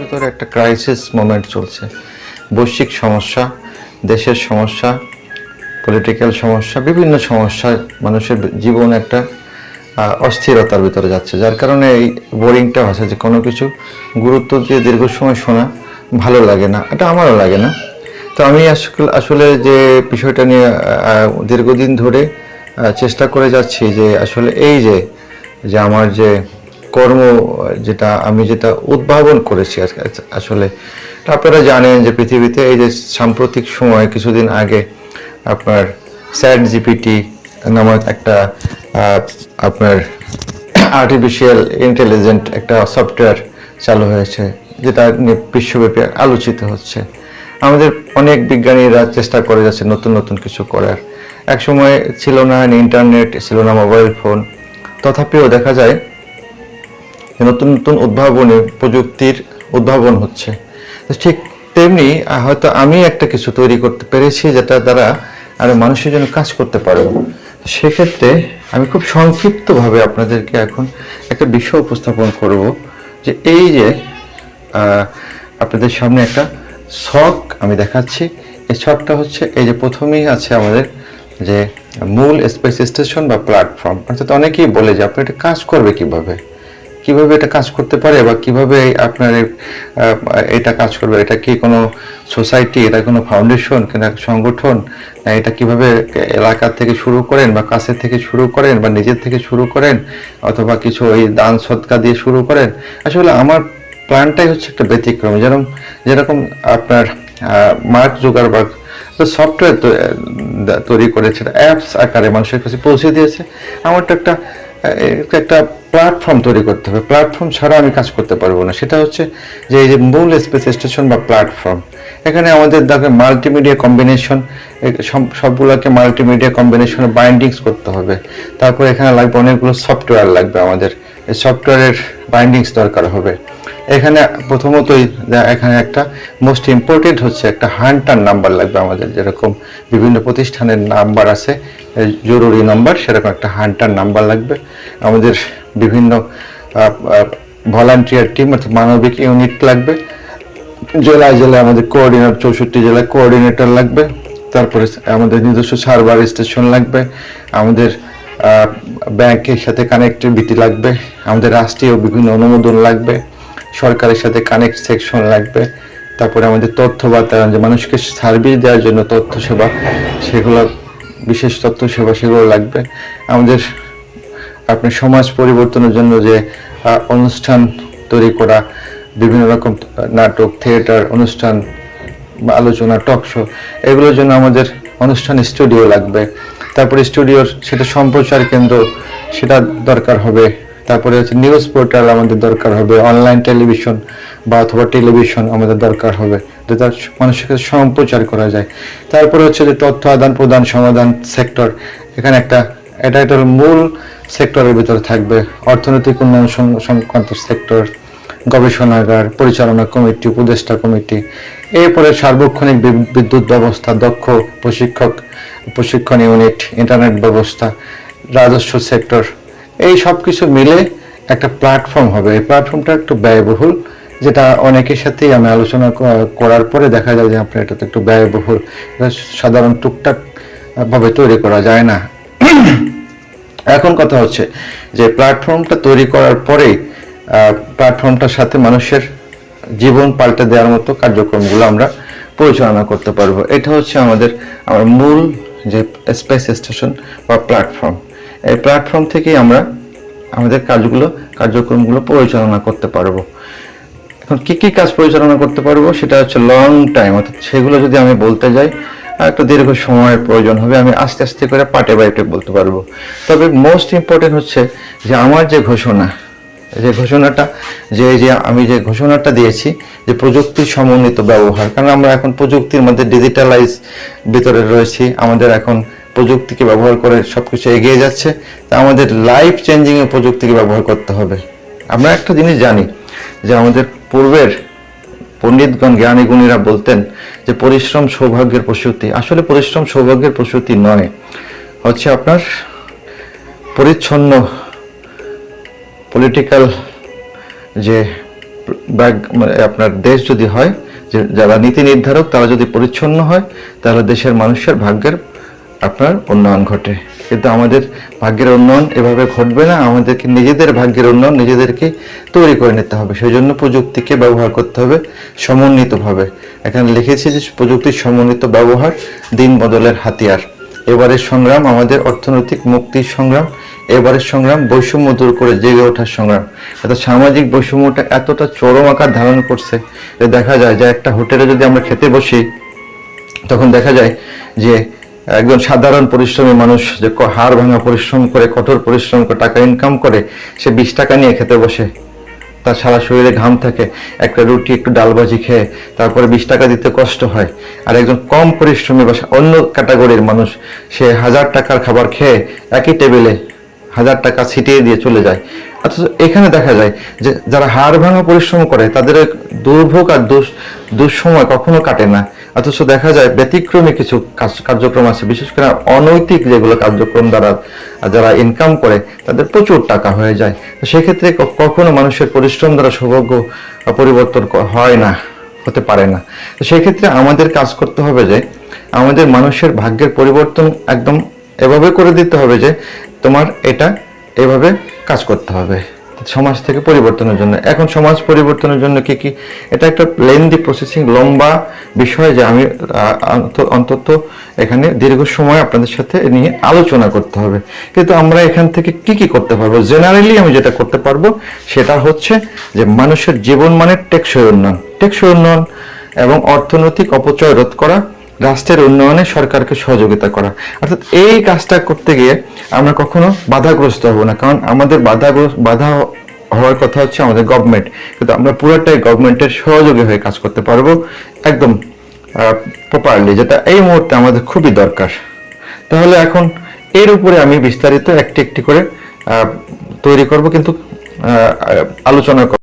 ভিতরে একটা crisis moment চলছে। বৈশ্বিক সমস্যা, দেশের সমস্যা পলিটিক্যাল সমস্যা, বিভিন্ন সমস্যা মানুষের জীবন একটা অস্থিরতার ভিতরে যাচ্ছে। যার কারণে এই বোরিংটা আছে যে কোনো কিছু গুরুত্ব দিয়ে দীর্ঘ সময় শোনা ভালো লাগে না। এটা আমারও লাগে না। তো আমি আসলে যে বিষয়টা নিয়ে দীর্ঘদিন ধরে চেষ্টা করে যাচ্ছি যে আসলে এই যে যে আমার যে কর্ম, যেটা আমি যেটা উদ্ভাবন করেছি আসলে। আপনারা জানেন যে পৃথিবীতে এই যে সাম্প্রতিক সময়, কিছুদিন আগে আপনার স্যাট জিপিটি নামক একটা আপনার আর্টিফিশিয়াল ইন্টেলিজেন্ট একটা সফটওয়্যার চালু হয়েছে, যেটা নিয়ে বিশ্বব্যাপী আলোচিত হচ্ছে। আমাদের অনেক বিজ্ঞানীরা চেষ্টা করে যাচ্ছে নতুন নতুন কিছু করার। এক সময় ছিল না ইন্টারনেট ছিল না মোবাইল ফোন তথাপিও দেখা যায় নতুন নতুন উদ্ভাবনী প্রযুক্তির উদ্ভাবন হচ্ছে। ঠিক তেমনি হয়তো আমি একটা কিছু তৈরি করতে পেরেছি যেটা দ্বারা আমি মানুষের জন্য কাজ করতে পারব। সেক্ষেত্রে আমি খুব সংক্ষিপ্তভাবে আপনাদেরকে এখন একটা বিষয় উপস্থাপন করব যে এই যে আপনাদের সামনে একটা শখ আমি দেখাচ্ছি। এই শখটা হচ্ছে এই যে প্রথমেই আছে আমাদের যে মূল স্পেস স্টেশন বা প্ল্যাটফর্ম। অর্থাৎ অনেকেই বলে যে আপনি এটা কাজ করবে কীভাবে? কীভাবে এটা কাজ করতে পারে বা কীভাবে আপনার এটা কাজ করবে? এটা কি কোনো সোসাইটি? এটা কোনো ফাউন্ডেশন? কিনা সংগঠন? না, এটা কীভাবে এলাকা থেকে শুরু করেন বা কাছের থেকে শুরু করেন বা নিজের থেকে শুরু করেন অথবা কিছু ওই দান সৎকা দিয়ে শুরু করেন? আসলে আমার প্ল্যানটাই হচ্ছে একটা ব্যতিক্রম। যেরকম যেরকম আপনার মার্ক জুগারবার্গ তো সফটওয়্যার তৈরি করেছে অ্যাপস আকারে মানুষের কাছে পৌঁছে দিয়েছে। আমার তো একটা একটা প্ল্যাটফর্ম তৈরি করতে হবে। প্ল্যাটফর্ম ছাড়া আমি কাজ করতে পারব না। সেটা হচ্ছে যে, এই যে মূল স্পেস স্টেশন বা প্ল্যাটফর্ম এখানে আমাদের দেখে মাল্টিমিডিয়া কম্বিনেশন সবগুলোকে মাল্টিমিডিয়া কম্বিনেশনে বাইন্ডিংস করতে হবে। তারপর এখানে লাগবে অনেকগুলো সফটওয়্যার লাগবে আমাদের। এই সফটওয়্যারের বাইন্ডিংস দরকার হবে। এখানে প্রথমতই এখানে একটা মোস্ট ইম্পর্টেন্ট হচ্ছে একটা হান্টার নাম্বার লাগবে আমাদের যেরকম বিভিন্ন প্রতিষ্ঠানের নাম্বার আছে। জরুরি নাম্বার, সেরকম একটা হান্টার নাম্বার লাগবে। আমাদের বিভিন্ন ভলান্টিয়ার টিম অর্থাৎ মানবিক ইউনিট লাগবে। জেলায় জেলায় আমাদের কোঅর্ডিনেটর চৌষট্টি জেলায় কোঅর্ডিনেটর লাগবে। তারপরে আমাদের নিজস্ব সার্ভার স্টেশন লাগবে। আমাদের ব্যাংকের সাথে কানেক্টিভিটি লাগবে। আমাদের রাষ্ট্রীয় বিভিন্ন অনুমোদন লাগবে। সরকারের সাথে কানেক্ট সেকশন লাগবে। তারপরে আমাদের তথ্য বার্তা যে মানুষকে সার্ভিস দেওয়ার জন্য তথ্য সেবা সেগুলো, বিশেষ তথ্য সেবা সেগুলো লাগবে। আমাদের, আপনার সমাজ পরিবর্তনের জন্য যে অনুষ্ঠান তৈরি করা, বিভিন্ন রকম নাটক থিয়েটার অনুষ্ঠান, বা আলোচনা টক শো এগুলোর জন্য আমাদের অনুষ্ঠান স্টুডিও লাগবে। তারপরে স্টুডিওর সেটা সম্প্রচার কেন্দ্র, সেটা দরকার হবে তারপরে হচ্ছে নিউজ পোর্টাল আমাদের দরকার হবে অনলাইন টেলিভিশন বা অথবা টেলিভিশন আমাদের দরকার হবে যাতে মানুষের কাছে সম্প্রচার করা যায়। তারপরে হচ্ছে যে তথ্য আদান প্রদান সমাধান সেক্টর এখানে একটা, এটা একটা মূল সেক্টরের ভিতরে থাকবে, অর্থনৈতিক উন্নয়ন সংক্রান্ত সেক্টর গবেষণাগার, পরিচালনা কমিটি, উপদেষ্টা কমিটি, এরপরে সার্বক্ষণিক বিদ্যুৎ ব্যবস্থা, দক্ষ প্রশিক্ষক, প্রশিক্ষণ ইউনিট ইন্টারনেট ব্যবস্থা, রাজস্ব সেক্টর এই সব কিছু মিলে একটা প্ল্যাটফর্ম হবে। এই প্ল্যাটফর্মটা একটু ব্যয়বহুল, যেটা অনেকের সাথেই আমি আলোচনা করার পরে দেখা যায় যে আপনার এটা তো একটু ব্যয়বহুল। সাধারণ টুকটাক ভাবে তৈরি করা যায় না। এখন কথা হচ্ছে যে প্ল্যাটফর্মটা তৈরি করার পরেই প্ল্যাটফর্মটার সাথে মানুষের জীবন পাল্টে দেওয়ার মতো কার্যক্রমগুলো আমরা পরিচালনা করতে পারব। এটা হচ্ছে আমাদের, আমার মূল যে স্পেস স্টেশন বা প্ল্যাটফর্ম এই প্ল্যাটফর্ম থেকেই আমরা আমাদের কাজগুলো, কার্যক্রমগুলো পরিচালনা করতে পারব। এখন কি কি কাজ পরিচালনা করতে পারব সেটা হচ্ছে লং টাইম অর্থাৎ সেগুলো যদি আমি বলতে যাই একটা দীর্ঘ সময়ের প্রয়োজন হবে, আমি আস্তে আস্তে করে পাটে বাইটে বলতে পারব। তবে মোস্ট ইম্পর্টেন্ট হচ্ছে যে আমার যে ঘোষণা, যে ঘোষণাটা, যে যে আমি যে ঘোষণাটা দিয়েছি, যে প্রযুক্তির সমন্বিত ব্যবহার, কারণ আমরা এখন প্রযুক্তির মধ্যে ডিজিটালাইজ ভিতরে রয়েছি, আমাদের এখন প্রযুক্তিকে ব্যবহার করে সবকিছু এগিয়ে যাচ্ছে, তা আমাদের লাইফ চেঞ্জিং এ প্রযুক্তিকে ব্যবহার করতে হবে। আমরা একটা জিনিস জানি যে আমাদের পূর্বের পণ্ডিতগণ, জ্ঞানী গুণীরা বলতেন যে পরিশ্রম সৌভাগ্যের প্রসূতি। আসলে পরিশ্রম সৌভাগ্যের প্রসূতি নয়, হচ্ছে আপনার পরিচ্ছন্ন পলিটিক্যাল যে ব্যাগ- মানে আপনার দেশ যদি হয়, যে যারা নীতি নির্ধারক, তারা যদি পরিচ্ছন্ন হয়, তাহলে দেশের মানুষের ভাগ্যের আপনার উন্নয়ন ঘটে। কিন্তু আমাদের ভাগ্যের উন্নয়ন এভাবে ঘটবে না, আমাদেরকে নিজেদের ভাগ্যের উন্নয়ন নিজেদেরকে তৈরি করে নিতে হবে। সেই জন্য প্রযুক্তিকে ব্যবহার করতে হবে সমন্বিতভাবে। এখানে লিখেছি যে প্রযুক্তির সমন্বিত ব্যবহার দিন বদলের হাতিয়ার। এবারের সংগ্রাম আমাদের অর্থনৈতিক মুক্তির সংগ্রাম, এবারের সংগ্রাম বৈষম্য দূর করে জেগে ওঠার সংগ্রাম। এত সামাজিক বৈষম্যটা এতটা চরম আকার ধারণ করছে যে দেখা যায় যে একটা হোটেলে যদি আমরা খেতে বসি, তখন দেখা যায় যে একজন সাধারণ পরিশ্রমী মানুষ যে হাড় ভাঙা পরিশ্রম করে, কঠোর পরিশ্রম করে, টাকা ইনকাম করে, সে বিশ টাকা নিয়ে খেতে বসে। তার সারা শরীরে ঘাম থাকে, একটা রুটি, একটু ডাল ভাজি খেয়ে তারপরে বিশ টাকা দিতে কষ্ট হয়। আর একজন কম পরিশ্রমী বা অন্য ক্যাটাগরির মানুষ, সে হাজার টাকার খাবার খেয়ে একই টেবিলে হাজার টাকা ছিটিয়ে দিয়ে চলে যায়। অথচ এখানে দেখা যায় যে যারা হাড় ভাঙা পরিশ্রম করে, তাদের দুর্ভোগ আর দুঃসময় কখনো কাটে না। অথচ দেখা যায় ব্যতিক্রমী কিছু কার্যক্রম আছে। বিশেষ করে অনৈতিক যেগুলো কার্যক্রম দ্বারা, যারা ইনকাম করে, তাদের প্রচুর টাকা হয়ে যায়। তো সেক্ষেত্রে কখনো মানুষের পরিশ্রম দ্বারা সৌভাগ্য পরিবর্তন হয় না, হতে পারে না। তো সেই ক্ষেত্রে আমাদের কাজ করতে হবে যে, আমাদের মানুষের ভাগ্যের পরিবর্তন একদম এভাবে করে দিতে হবে যে, তোমার এটা এভাবে কাজ করতে হবে। সমাজ থেকে পরিবর্তনের জন্য। এখন সমাজ পরিবর্তনের জন্য কি কি? এটা একটা লেন্দি প্রসেসিং লম্বা বিষয় যে আমি অন্তত এখানে দীর্ঘ সময় আপনাদের সাথে নিয়ে আলোচনা করতে হবে। কিন্তু আমরা এখান থেকে কি কি করতে পারব? জেনারেলি আমি যেটা করতে পারব সেটা হচ্ছে যে মানুষের জীবন মানের টেকসই উন্নয়ন। টেকসই উন্নয়ন এবং অর্থনৈতিক অপচয় রোধ করা রাষ্ট্রের উন্নয়নে সরকারকে সহযোগিতা করা। অর্থাৎ এই কাজটা করতে গিয়ে আমরা কখনো বাধাগ্রস্ত হব না। কারণ আমাদের বাধা বাধা হওয়ার কথা হচ্ছে আমাদের গভর্নমেন্ট কিন্তু আমরা পুরোটাই গভর্নমেন্টের সহযোগী হয়ে কাজ করতে পারব একদম প্রপারলি যেটা এই মুহূর্তে আমাদের খুবই দরকার। তাহলে এখন এর উপরে আমি বিস্তারিত একটি একটি করে তৈরি করব, কিন্তু আলোচনা